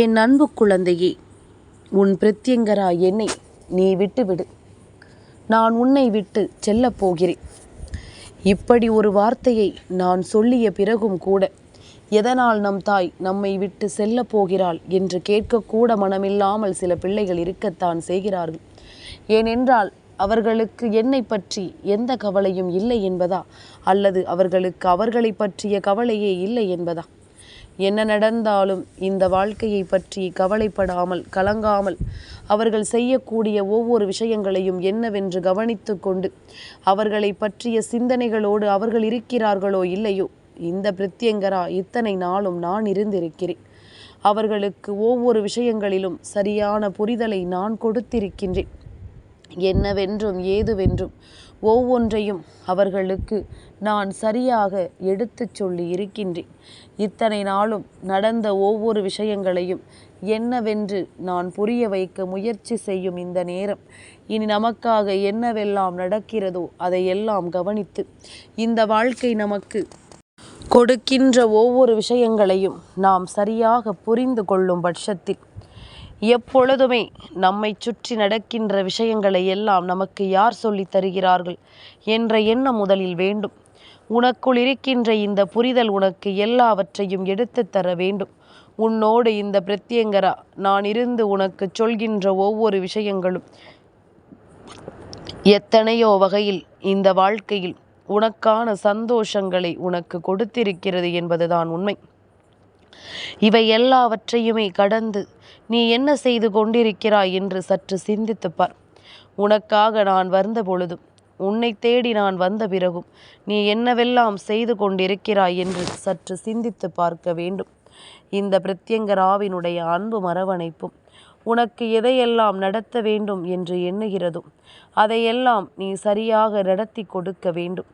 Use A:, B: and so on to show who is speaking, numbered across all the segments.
A: என் அன்பு குழந்தையே உன் பிரத்யங்கரா என்னை நீ விட்டுவிடு. நான் உன்னை விட்டு செல்லப் போகிறேன். இப்படி ஒரு வார்த்தையை நான் சொல்லிய பிறகும் கூட எதனால் நம் தாய் நம்மை விட்டு செல்லப் போகிறாள் என்று கேட்கக்கூட மனமில்லாமல் சில பிள்ளைகள் இருக்கத்தான் செய்கிறார்கள். ஏனென்றால் அவர்களுக்கு என்னை பற்றி எந்த கவலையும் இல்லை என்பதா? அல்லது அவர்களுக்கு அவர்களை பற்றிய கவலையே இல்லை என்பதா? என்ன நடந்தாலும் இந்த வாழ்க்கையை பற்றி கவலைப்படாமல் கலங்காமல் அவர்கள் செய்யக்கூடிய ஒவ்வொரு விஷயங்களையும் என்னவென்று கவனித்து கொண்டு அவர்களை பற்றிய சிந்தனைகளோடு அவர்கள் இருக்கிறார்களோ இல்லையோ இந்த பிரத்யங்கரா இத்தனை நாளும் நான் இருந்திருக்கிறேன். அவர்களுக்கு ஒவ்வொரு விஷயங்களிலும் சரியான புரிதலை நான் கொடுத்திருக்கின்றேன். என்னவென்றும் ஏதுவென்றும் ஒவ்வொன்றையும் அவர்களுக்கு நான் சரியாக எடுத்துச் சொல்லி இருக்கின்றேன். இத்தனை நாளும் நடந்த ஒவ்வொரு விஷயங்களையும் என்னவென்று நான் புரிய வைக்க முயற்சி செய்யும் இந்த நேரம். இனி நமக்காக என்னவெல்லாம் நடக்கிறதோ அதையெல்லாம் கவனித்து இந்த வாழ்க்கை நமக்கு கொடுக்கின்ற ஒவ்வொரு விஷயங்களையும் நாம் சரியாக புரிந்து கொள்ளும் பட்சத்தில் எப்பொழுதுமே நம்மை சுற்றி நடக்கின்ற விஷயங்களை எல்லாம் நமக்கு யார் சொல்லித் தருகிறார்கள் என்ற எண்ணம் முதலில் வேண்டும். உனக்குள் இருக்கின்ற இந்த புரிதல் உனக்கு எல்லாவற்றையும் எடுத்து தர வேண்டும். உன்னோடு இந்த பிரத்யங்கரா நான் இருந்து உனக்கு சொல்கின்ற ஒவ்வொரு விஷயங்களும் எத்தனையோ வகையில் இந்த வாழ்க்கையில் உனக்கான சந்தோஷங்களை உனக்கு கொடுத்திருக்கிறது என்பதுதான் உண்மை. இவை எல்லாவற்றையுமே கடந்து நீ என்ன செய்து கொண்டிருக்கிறாய் என்று சற்று சிந்தித்துப்பார் உனக்காக நான் வந்த பொழுதும் உன்னை தேடி நான் வந்த பிறகும் நீ என்னவெல்லாம் செய்து கொண்டிருக்கிறாய் என்று சற்று சிந்தித்து பார்க்க வேண்டும். இந்த பிரத்யங்கராவினுடைய அன்பு மரவணைப்பும் உனக்கு எதையெல்லாம் நடத்த வேண்டும் என்று எண்ணுகிறதும் அதையெல்லாம் நீ சரியாக நடத்தி கொடுக்க வேண்டும்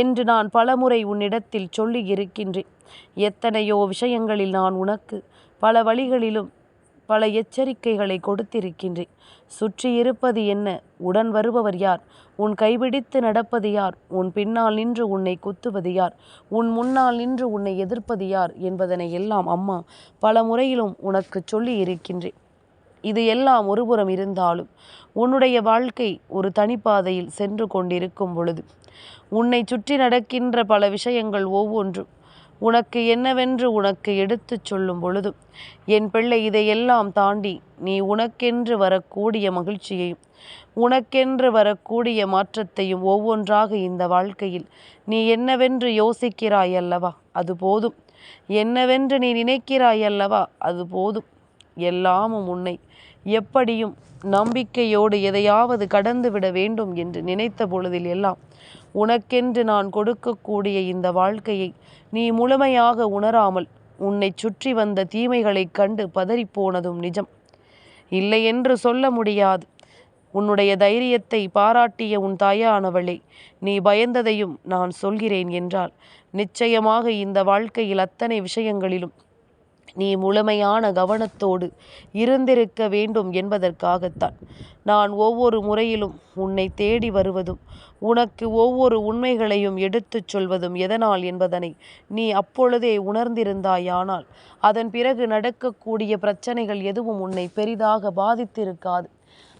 A: என்று நான் பலமுறை உன்னிடத்தில் சொல்லி இருக்கின்றேன் எத்தனையோ விஷயங்களில் நான் உனக்கு பல வழிகளிலும் பல எச்சரிக்கைகளை கொடுத்திருக்கின்றேன். சுற்றி இருப்பது என்ன? உடன் வருபவர் யார்? உன் கைபிடித்து நடப்பது யார்? உன் பின்னால் நின்று உன்னை குத்துவது யார்? உன் முன்னால் நின்று உன்னை எதிர்ப்பது யார்? என்பதனை எல்லாம் அம்மா பல முறையிலும் உனக்கு சொல்லி இருக்கின்றேன். இது எல்லாம் ஒருபுறம் இருந்தாலும் உன்னுடைய வாழ்க்கை ஒரு தனிப்பாதையில் சென்று கொண்டிருக்கும் பொழுது உன்னை சுற்றி நடக்கின்ற பல விஷயங்கள் ஒவ்வொன்றும் உனக்கு என்னவென்று உனக்கு எடுத்துச் சொல்லும் பொழுதும் என் பிள்ளை இதையெல்லாம் தாண்டி நீ உனக்கென்று வரக்கூடிய மகிழ்ச்சியையும் உனக்கென்று வரக்கூடிய மாற்றத்தையும் ஒவ்வொன்றாக இந்த வாழ்க்கையில் நீ என்னவென்று யோசிக்கிறாய் அல்லவா? அது போதும். என்னவென்று நீ நினைக்கிறாய் அல்லவா? அது போதும். எல்லாமும் உன்னை எப்படியும் நம்பிக்கையோடு எதையாவது கடந்து விட வேண்டும் என்று நினைத்த பொழுதில் எல்லாம் உனக்கென்று நான் கொடுக்கக்கூடிய இந்த வாழ்க்கையை நீ முழுமையாக உணராமல் உன்னை சுற்றி வந்த தீமைகளைக் கண்டு பதறிப்போனதும் நிஜம். இல்லை என்று சொல்ல முடியாது. உன்னுடைய தைரியத்தை பாராட்டிய உன் தாயானவளே நீ பயந்ததையும் நான் சொல்கிறேன் என்றால் நிச்சயமாக இந்த வாழ்க்கையில் அத்தனை விஷயங்களிலும் நீ முழுமையான கவனத்தோடு இருந்திருக்க வேண்டும் என்பதற்காகத்தான். நான் ஒவ்வொரு முறையிலும் உன்னை தேடி வருவதும் உனக்கு ஒவ்வொரு உண்மைகளையும் எடுத்துச் சொல்வதும் எதனால் என்பதனை நீ அப்பொழுதே உணர்ந்திருந்தாயானால் அதன் பிறகு நடக்கக்கூடிய பிரச்சனைகள் எதுவும் உன்னை பெரிதாக பாதித்திருக்காது.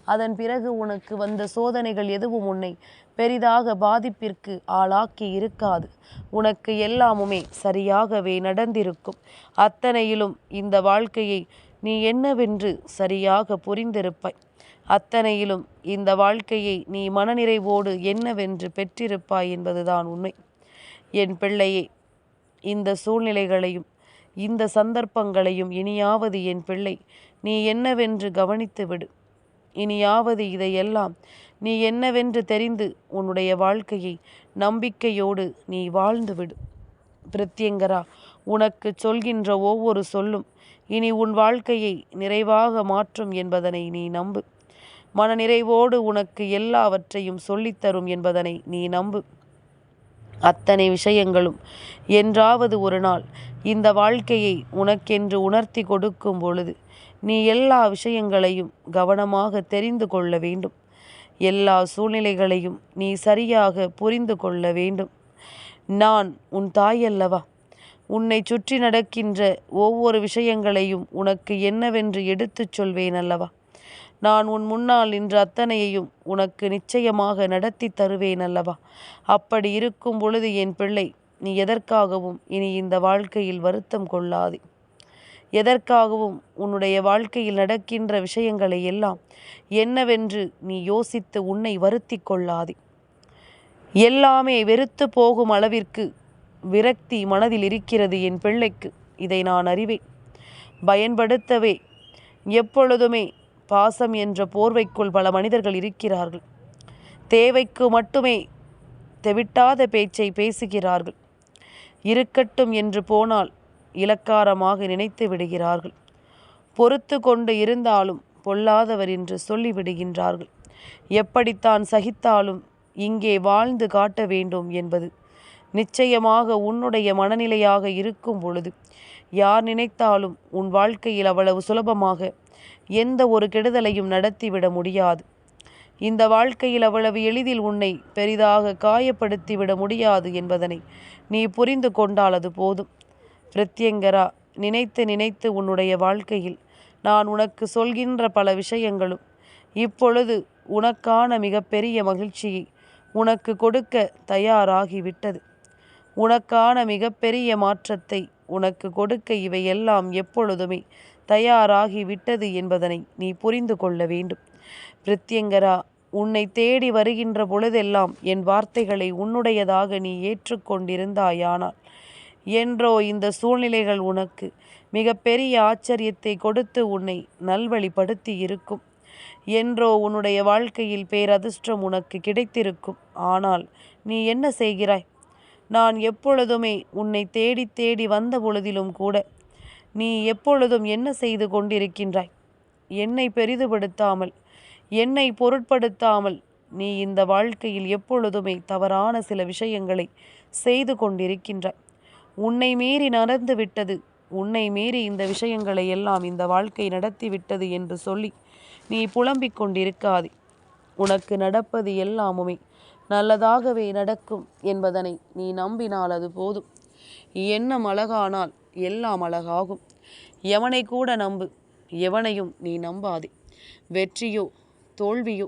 A: அதன் பிறகு உனக்கு வந்த சோதனைகள் எதுவும் உன்னை பெரிதாக பாதிப்பிற்கு ஆளாக்கி இருக்காது. உனக்கு எல்லாமுமே சரியாகவே நடந்திருக்கும். அத்தனையிலும் இந்த வாழ்க்கையை நீ என்னவென்று சரியாக புரிந்திருப்பாய். அத்தனையிலும் இந்த வாழ்க்கையை நீ மனநிறைவோடு என்னவென்று பெற்றிருப்பாய் என்பதுதான் உண்மை. என் பிள்ளையே இந்த சூழ்நிலைகளையும் இந்த சந்தர்ப்பங்களையும் இனியாவது என் பிள்ளை நீ என்னவென்று கவனித்து விடு இனியாவது இதையெல்லாம் நீ என்னவென்று தெரிந்து உன்னுடைய வாழ்க்கையை நம்பிக்கையோடு நீ வாழ்ந்துவிடு பிரத்யங்கரா உனக்கு சொல்கின்ற ஒவ்வொரு சொல்லும் இனி உன் வாழ்க்கையை நிறைவாக மாற்றும் என்பதனை நீ நம்பு. மனநிறைவோடு உனக்கு எல்லாவற்றையும் சொல்லித்தரும் என்பதனை நீ நம்பு. அத்தனை விஷயங்களும் என்றாவது ஒரு நாள் இந்த வாழ்க்கையை உனக்கென்று உணர்த்தி கொடுக்கும் பொழுது நீ எல்லா விஷயங்களையும் கவனமாக தெரிந்து கொள்ள வேண்டும். எல்லா சூழ்நிலைகளையும் நீ சரியாக புரிந்து கொள்ள வேண்டும். நான் உன் தாயல்லவா உன்னை சுற்றி நடக்கின்ற ஒவ்வொரு விஷயங்களையும் உனக்கு என்னவென்று எடுத்துச் சொல்வேன் அல்லவா? நான் உன் முன்னால் நின்ற அத்தனையையும் உனக்கு நிச்சயமாக நடத்தி தருவேன் அல்லவா? அப்படி இருக்கும் பொழுது என் பிள்ளை நீ எதற்காகவும் இனி இந்த வாழ்க்கையில் வருத்தம் கொள்ளாதே. எதற்காகவும் உன்னுடைய வாழ்க்கையில் நடக்கின்ற விஷயங்களை எல்லாம் என்னவென்று நீ யோசித்து உன்னை வருத்தி கொள்ளாதே. எல்லாமே வெறுத்து போகும் அளவிற்கு விரக்தி மனதில் இருக்கிறது என் பிள்ளைக்கு. இதை நான் அறிவேன். பயன்படுத்தவே எப்பொழுதுமே பாசம் என்ற போர்வைக்குள் பல மனிதர்கள் இருக்கிறார்கள். தேவைக்கு மட்டுமே தெவிட்டாத பேச்சை பேசுகிறார்கள். இருக்கட்டும் என்று போனால் இலக்காரமாக நினைத்து விடுகிறார்கள். பொறுத்து கொண்டு இருந்தாலும் பொல்லாதவர் என்று சொல்லிவிடுகின்றார்கள் எப்படித்தான் சகித்தாலும் இங்கே வாழ்ந்து காட்ட வேண்டும் என்பது நிச்சயமாக உன்னுடைய மனநிலையாக இருக்கும் பொழுது. யார் நினைத்தாலும் உன் வாழ்க்கையில் அவ்வளவு சுலபமாக எந்த ஒரு கெடுதலையும் நடத்திவிட முடியாது. இந்த வாழ்க்கையில் அவ்வளவு எளிதில் உன்னை பெரிதாக காயப்படுத்திவிட முடியாது என்பதனை நீ புரிந்து கொண்டால் அது போதும். பிரத்யங்கரா நினைத்து நினைத்து உன்னுடைய வாழ்க்கையில் நான் உனக்கு சொல்கின்ற பல விஷயங்களும் இப்பொழுது உனக்கான மிகப்பெரிய மகிழ்ச்சியை உனக்கு கொடுக்க தயாராகிவிட்டது. உனக்கான மிகப்பெரிய மாற்றத்தை உனக்கு கொடுக்க இவையெல்லாம் எப்பொழுதுமே தயாராகி விட்டது என்பதனை நீ புரிந்து கொள்ள வேண்டும். பிரித்யங்கரா உன்னை தேடி வருகின்ற பொழுதெல்லாம் என் வார்த்தைகளை உன்னுடையதாக நீ ஏற்றுக்கொண்டிருந்தாயானால் என்றோ இந்த சூழ்நிலைகள் உனக்கு மிக பெரிய ஆச்சரியத்தை கொடுத்து உன்னை நல்வழிப்படுத்தி இருக்கும் என்றோ உன்னுடைய வாழ்க்கையில் பேரதிர்ஷ்டம் உனக்கு கிடைத்திருக்கும். ஆனால் நீ என்ன செய்கிறாய்? நான் எப்பொழுதுமே உன்னை தேடி தேடி வந்த பொழுதிலும் கூட நீ எப்பொழுதும் என்ன செய்து கொண்டிருக்கின்றாய்? என்னை பெரிதுபடுத்தாமல் என்னை பொருட்படுத்தாமல் நீ இந்த வாழ்க்கையில் எப்பொழுதுமே தவறான சில விஷயங்களை செய்து கொண்டிருக்கின்றாய். உன்னை மீறி நடந்து விட்டது. உன்னை மீறி இந்த விஷயங்களை எல்லாம் இந்த வாழ்க்கை நடத்தி விட்டது என்று சொல்லி நீ புலம்பிக் கொண்டிருக்காதே. உனக்கு நடப்பது எல்லாமுமே நல்லதாகவே நடக்கும் என்பதனை நீ நம்பினால் அது போதும். எண்ணம் அழகானால் எல்லாம் அழகாகும். எவனை கூட நம்பு எவனையும் நீ நம்பாதே. வெற்றியோ தோல்வியோ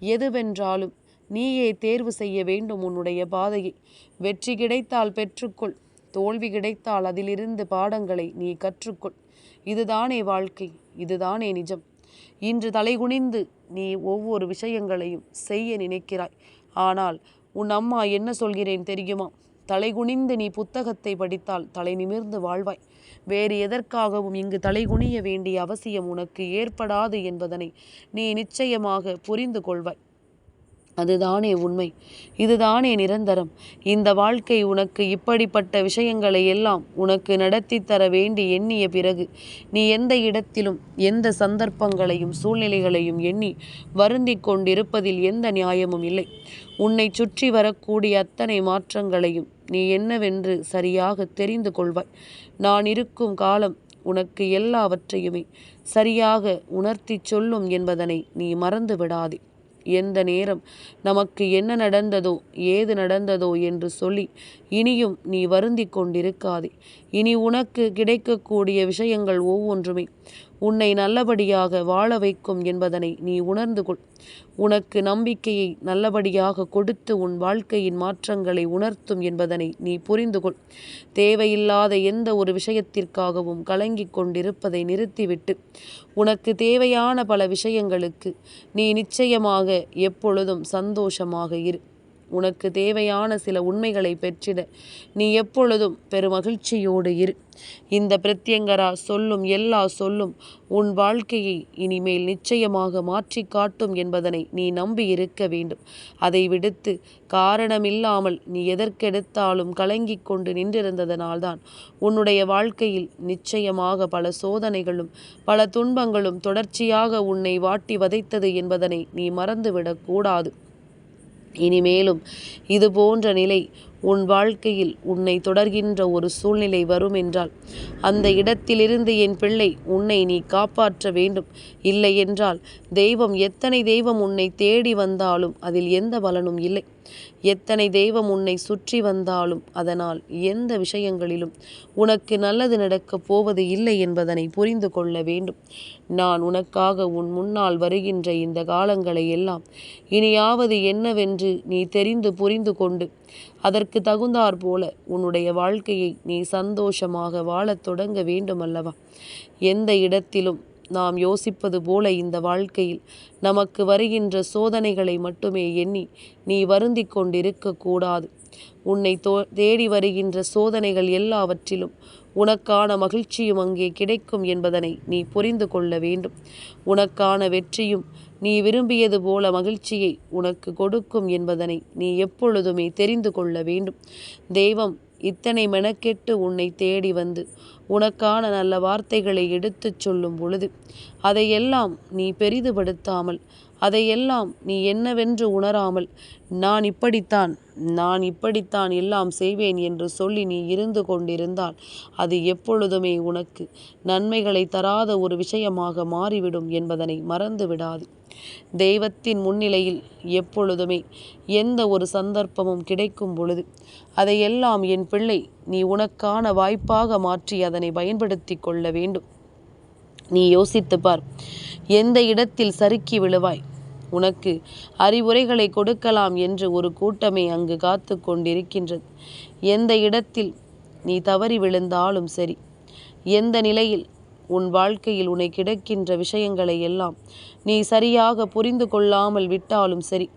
A: எதுவென்றாலும் நீயே தேர்வு செய்ய வேண்டும் உன்னுடைய பாதையை. வெற்றி கிடைத்தால் பெற்றுக்கொள். தோல்வி கிடைத்தால் அதிலிருந்து பாடங்களை நீ கற்றுக்கொள். இதுதானே வாழ்க்கை இதுதானே நிஜம். இன்று தலைகுனிந்து நீ ஒவ்வொரு விஷயங்களையும் செய்ய நினைக்கிறாய். ஆனால் உன் அம்மா என்ன சொல்கிறேன் தெரியுமா? தலைகுனிந்து நீ புத்தகத்தை படித்தால் தலை நிமிர்ந்து வாழ்வாய். வேறு எதற்காகவும் இங்கு தலைகுனிய வேண்டிய அவசியம் உனக்கு ஏற்படாது என்பதனை நீ நிச்சயமாக புரிந்து கொள்வாய். அதுதானே உண்மை. இதுதானே நிரந்தரம். இந்த வாழ்க்கை உனக்கு இப்படிப்பட்ட விஷயங்களை எல்லாம் உனக்கு நடத்தி தர வேண்டி எண்ணிய பிறகு நீ எந்த இடத்திலும் எந்த சந்தர்ப்பங்களையும் சூழ்நிலைகளையும் எண்ணி வருந்தி கொண்டிருப்பதில் எந்த நியாயமும் இல்லை. உன்னை சுற்றி வரக்கூடிய அத்தனை மாற்றங்களையும் நீ என்னவென்று சரியாக தெரிந்து கொள்வாய். நான் இருக்கும் காலம் உனக்கு எல்லாவற்றையுமே சரியாக உணர்த்தி சொல்லும் என்பதனை நீ மறந்து விடாதே எந்த நேரம் நமக்கு என்ன நடந்ததோ ஏது நடந்ததோ என்று சொல்லி இனியும் நீ வருந்தி கொண்டிருக்காதே. இனி உனக்கு கிடைக்கக்கூடிய விஷயங்கள் ஒவ்வொன்றுமே உன்னை நல்லபடியாக வாழ வைக்கும் என்பதனை நீ உணர்ந்து கொள். உனக்கு நம்பிக்கையை நல்லபடியாக கொடுத்து உன் வாழ்க்கையின் மாற்றங்களை உணர்த்தும் என்பதனை நீ புரிந்து கொள். தேவையில்லாத எந்த ஒரு விஷயத்திற்காகவும் கலங்கிக் கொண்டிருப்பதை நிறுத்திவிட்டு உனக்கு தேவையான பல விஷயங்களுக்கு நீ நிச்சயமாக எப்பொழுதும் சந்தோஷமாக இரு. உனக்கு தேவையான சில உண்மைகளை பெற்றிட நீ எப்பொழுதும் பெருமகிழ்ச்சியோடு இரு. இந்த பிரத்யங்கரா சொல்லும் எல்லா சொல்லும் உன் வாழ்க்கையை இனிமேல் நிச்சயமாக மாற்றி காட்டும் என்பதனை நீ நம்பி இருக்க வேண்டும். அதை விடுத்து காரணமில்லாமல் நீ எதற்கெடுத்தாலும் கலங்கிக் கொண்டு நின்றிருந்ததனால்தான் உன்னுடைய வாழ்க்கையில் நிச்சயமாக பல சோதனைகளும் பல துன்பங்களும் தொடர்ச்சியாக உன்னை வாட்டி வதைத்தது என்பதனை நீ மறந்துவிடக்கூடாது கூடாது. இனிமேலும் இது போன்ற நிலை உன் வாழ்க்கையில் உன்னை தொடர்கின்ற ஒரு சூழ்நிலை வரும் என்றால் அந்த இடத்திலிருந்து என் பிள்ளை உன்னை நீ காப்பாற்ற வேண்டும். இல்லை என்றால் தெய்வம் எத்தனை தெய்வம் உன்னை தேடி வந்தாலும் அதில் எந்த பலனும் இல்லை. எத்தனை தெய்வம் உன்னை சுற்றி வந்தாலும் அதனால் எந்த விஷயங்களிலும் உனக்கு நல்லது நடக்கப் போவது இல்லை என்பதனை புரிந்து கொள்ள வேண்டும். நான் உனக்காக உன் முன்னால் வருகின்ற இந்த காலங்களை எல்லாம் இனியாவது என்னவென்று நீ தெரிந்து புரிந்து கொண்டு அதற்கு தகுந்தாற் போல உன்னுடைய வாழ்க்கையை நீ சந்தோஷமாக வாழத் தொடங்க வேண்டுமல்லவா? எந்த இடத்திலும் நாம் யோசிப்பது போல இந்த வாழ்க்கையில் நமக்கு வருகின்ற சோதனைகளை மட்டுமே எண்ணி நீ வருந்தி கொண்டிருக்க கூடாது. உன்னை தோ தேடி வருகின்ற சோதனைகள் எல்லாவற்றிலும் உனக்கான மகிழ்ச்சியும் அங்கே கிடைக்கும் என்பதனை நீ புரிந்து கொள்ள வேண்டும். உனக்கான வெற்றியும் நீ விரும்பியது போல மகிழ்ச்சியை உனக்கு கொடுக்கும் என்பதனை நீ எப்பொழுதுமே தெரிந்து கொள்ள வேண்டும். தெய்வம் இத்தனை மெனக்கெட்டு உன்னை தேடி வந்து உனக்கான நல்ல வார்த்தைகளை எடுத்துச் சொல்லும் பொழுது அதையெல்லாம் நீ பெரிதுபடுத்தாமல் அதையெல்லாம் நீ என்னவென்று உணராமல் நான் இப்படித்தான் நான் இப்படித்தான் எல்லாம் செய்வேன் என்று சொல்லி நீ இருந்து கொண்டிருந்தால் அது எப்பொழுதுமே உனக்கு நன்மைகளை தராத ஒரு விஷயமாக மாறிவிடும் என்பதனை மறந்து விடாது தெய்வத்தின் முன்னிலையில் எப்பொழுதுமே எந்த ஒரு சந்தர்ப்பமும் கிடைக்கும் பொழுது அதையெல்லாம் என் பிள்ளை நீ உனக்கான வாய்ப்பாக மாற்றி அதனை பயன்படுத்தி கொள்ள வேண்டும். நீ யோசித்து பார் எந்த இடத்தில் சறுக்கி விழுவாய்? உனக்கு அறிவுரைகளை கொடுக்கலாம் என்று ஒரு கூட்டமே அங்கு காத்து கொண்டிருக்கின்றது. எந்த இடத்தில் நீ தவறி விழுந்தாலும் சரி எந்த நிலையில் உன் வாழ்க்கையில் உன்னை கிடக்கின்ற விஷயங்களை எல்லாம் நீ சரியாக புரிந்து கொள்ளாமல் விட்டாலும் சரி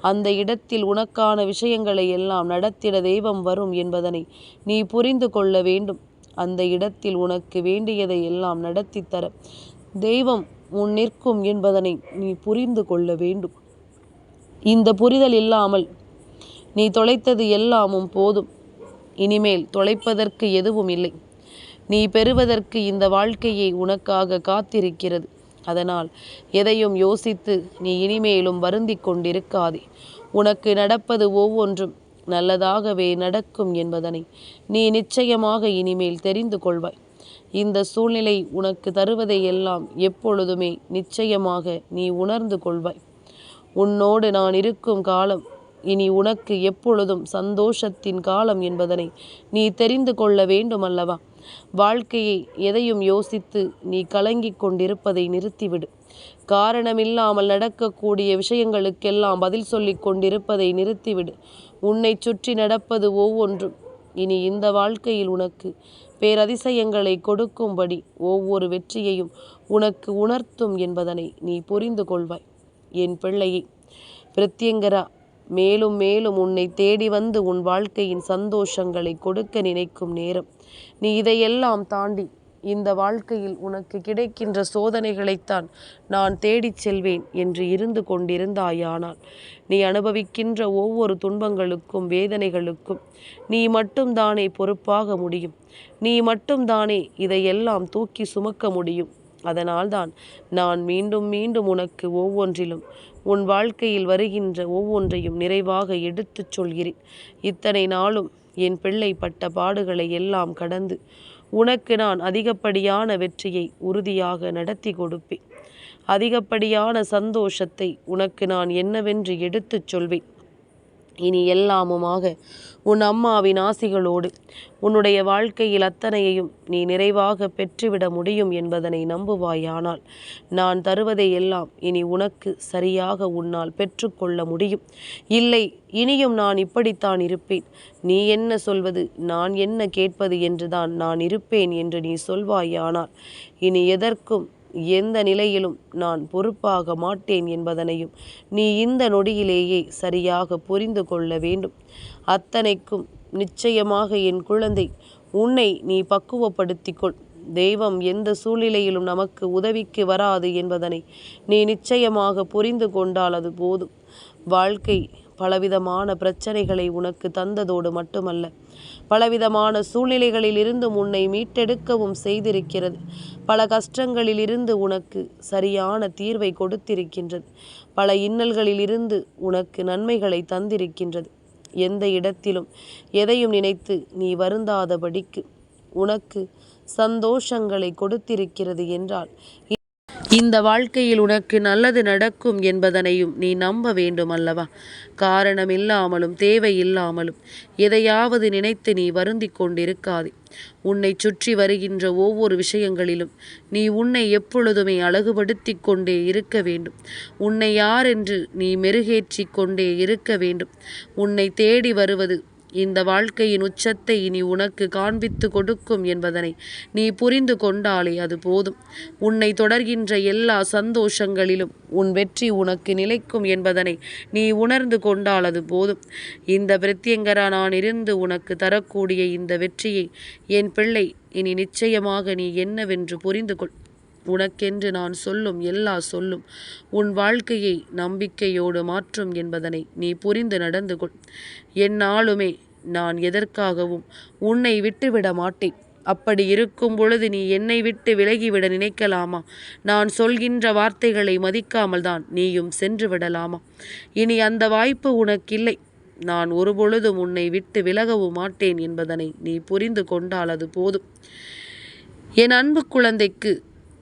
A: அந்த இடத்தில் உனக்கான விஷயங்களை எல்லாம் நடத்திட தெய்வம் வரும் என்பதனை நீ புரிந்து கொள்ள வேண்டும். அந்த இடத்தில் உனக்கு வேண்டியதை எல்லாம் நடத்தித்தர தர தெய்வம் உன் நிற்கும் என்பதனை நீ புரிந்து கொள்ள வேண்டும். இந்த புரிதல் இல்லாமல் நீ தொலைத்தது எல்லாமும் போதும். இனிமேல் தொலைப்பதற்கு எதுவும் இல்லை. நீ பெறுவதற்கு இந்த வாழ்க்கையை உனக்காக காத்திருக்கிறது. அதனால் எதையும் யோசித்து நீ இனிமேலும் வருந்தி கொண்டிருக்காதே. உனக்கு நடப்பது ஒவ்வொன்றும் நல்லதாகவே நடக்கும் என்பதனை நீ நிச்சயமாக இனிமேல் தெரிந்து கொள்வாய். இந்த சூழ்நிலை உனக்கு தருவதை எல்லாம் எப்பொழுதுமே நிச்சயமாக நீ உணர்ந்து கொள்வாய். உன்னோடு நான் இருக்கும் காலம் இனி உனக்கு எப்பொழுதும் சந்தோஷத்தின் காலம் என்பதனை நீ தெரிந்து கொள்ள வேண்டுமல்லவா? வாழ்க்கையை எதையும் யோசித்து நீ கலங்கிக் கொண்டிருப்பதை நிறுத்திவிடு. காரணமில்லாமல் நடக்கக்கூடிய விஷயங்களுக்கெல்லாம் பதில் சொல்லிக் கொண்டிருப்பதை நிறுத்திவிடு. உன்னை சுற்றி நடப்பது ஒவ்வொன்றும். இனி இந்த வாழ்க்கையில் உனக்கு பேரதிசயங்களை கொடுக்கும்படி ஒவ்வொரு வெற்றியையும் உனக்கு உணர்த்தும் என்பதனை நீ புரிந்து கொள்வாய். என் பிள்ளையை பிரத்யங்கரா மேலும் மேலும் உன்னை தேடி வந்து உன் வாழ்க்கையின் சந்தோஷங்களை கொடுக்க நினைக்கும் நேரம் நீ இதையெல்லாம் தாண்டி இந்த வாழ்க்கையில் உனக்கு கிடைக்கின்ற சோதனைகளைத்தான் நான் தேடிச் செல்வேன் என்று இருந்து கொண்டிருந்தாயானால் நீ அனுபவிக்கின்ற ஒவ்வொரு துன்பங்களுக்கும் வேதனைகளுக்கும் நீ மட்டும்தானே பொறுப்பாக முடியும். நீ மட்டும்தானே இதையெல்லாம் தூக்கி சுமக்க முடியும். அதனால்தான் நான் மீண்டும் மீண்டும் உனக்கு ஒவ்வொன்றிலும் உன் வாழ்க்கையில் வருகின்ற ஒவ்வொன்றையும் நிறைவாக எடுத்துச் சொல்கிறேன். இத்தனை நாளும் என் பிள்ளை பட்ட பாடுகளை எல்லாம் கடந்து உனக்கு நான் அதிகப்படியான வெற்றியை உறுதியாக நடத்தி கொடுப்பேன். அதிகப்படியான சந்தோஷத்தை உனக்கு நான் என்னவென்று எடுத்துச் சொல்வேன். இனி எல்லாமுமாக உன் அம்மாவின் ஆசிகளோடு உன்னுடைய வாழ்க்கையில் அத்தனையையும் நீ நிறைவாக பெற்றுவிட முடியும் என்பதனை நம்புவாயானால் நான் தருவதை எல்லாம் இனி உனக்கு சரியாக உன்னால் பெற்றுக்கொள்ள முடியும். இல்லை இனியும் நான் இப்படித்தான் இருப்பேன். நீ என்ன சொல்வது நான் என்ன கேட்பது என்றுதான் நான் இருப்பேன் என்று நீ சொல்வாயானால் இனி எதற்கும் எந்த நிலையிலும் நான் பொறுப்பாக மாட்டேன் என்பதனையும் நீ இந்த நொடியிலேயே சரியாக புரிந்து கொள்ள வேண்டும். அத்தனைக்கும் நிச்சயமாக என் குழந்தை உன்னை நீ பக்குவப்படுத்திக்கொள். தெய்வம் எந்த சூழ்நிலையிலும் நமக்கு உதவிக்கு வராது என்பதனை நீ நிச்சயமாக புரிந்து கொண்டால் அது போதும். வாழ்க்கை பலவிதமான பிரச்சனைகளை உனக்கு தந்ததோடு மட்டுமல்ல பலவிதமான சூழ்நிலைகளில் இருந்தும் உன்னை மீட்டெடுக்கவும் செய்திருக்கிறது. பல கஷ்டங்களில் இருந்து உனக்கு சரியான தீர்வை கொடுத்திருக்கின்றது. பல இன்னல்களில் இருந்து உனக்கு நன்மைகளை தந்திருக்கின்றது. எந்த இடத்திலும் எதையும் நினைத்து நீ வருந்தாதபடிக்கு உனக்கு சந்தோஷங்களை கொடுத்திருக்கிறது என்றால் இந்த வாழ்க்கையில் உனக்கு நல்லது நடக்கும் என்பதனையும் நீ நம்ப வேண்டும் அல்லவா? தேவை இல்லாமலும் எதையாவது நினைத்து நீ வருந்திக் கொண்டிருக்காதே. உன்னை சுற்றி வருகின்ற ஒவ்வொரு விஷயங்களிலும் நீ உன்னை எப்பொழுதுமே அழகுபடுத்தி கொண்டே இருக்க வேண்டும். உன்னை யார் என்று நீ மெருகேற்றிக் கொண்டே இருக்க வேண்டும். உன்னை தேடி வருவது இந்த வாழ்க்கையின் உச்சத்தை இனி உனக்கு காண்பித்து கொடுக்கும் என்பதனை நீ புரிந்து கொண்டாலே அது போதும். உன்னை தொடர்கின்ற எல்லா சந்தோஷங்களிலும் உன் வெற்றி உனக்கு நிலைக்கும் என்பதனை நீ உணர்ந்து கொண்டால் அது போதும். இந்த பிரத்யங்கரா நான் இருந்து உனக்கு தரக்கூடிய இந்த வெற்றியை என் பிள்ளை இனி நிச்சயமாக நீ என்னவென்று புரிந்து கொள். உனக்கென்று நான் சொல்லும் எல்லா சொல்லும். உன் வாழ்க்கையை நம்பிக்கையோடு மாற்றும் என்பதனை நீ புரிந்து நடந்து கொள். என்னாலுமே நான் எதற்காகவும் உன்னை விட்டுவிட மாட்டேன். அப்படி இருக்கும் பொழுது நீ என்னை விட்டு விலகிவிட நினைக்கலாமா? நான் சொல்கின்ற வார்த்தைகளை மதிக்காமல் தான் நீயும் சென்று விடலாமா? இனி அந்த வாய்ப்பு உனக்கில்லை. நான் ஒருபொழுதும் உன்னை விட்டு விலகவும் மாட்டேன் என்பதனை நீ புரிந்து கொண்டால் அது போதும். என் அன்பு குழந்தைக்கு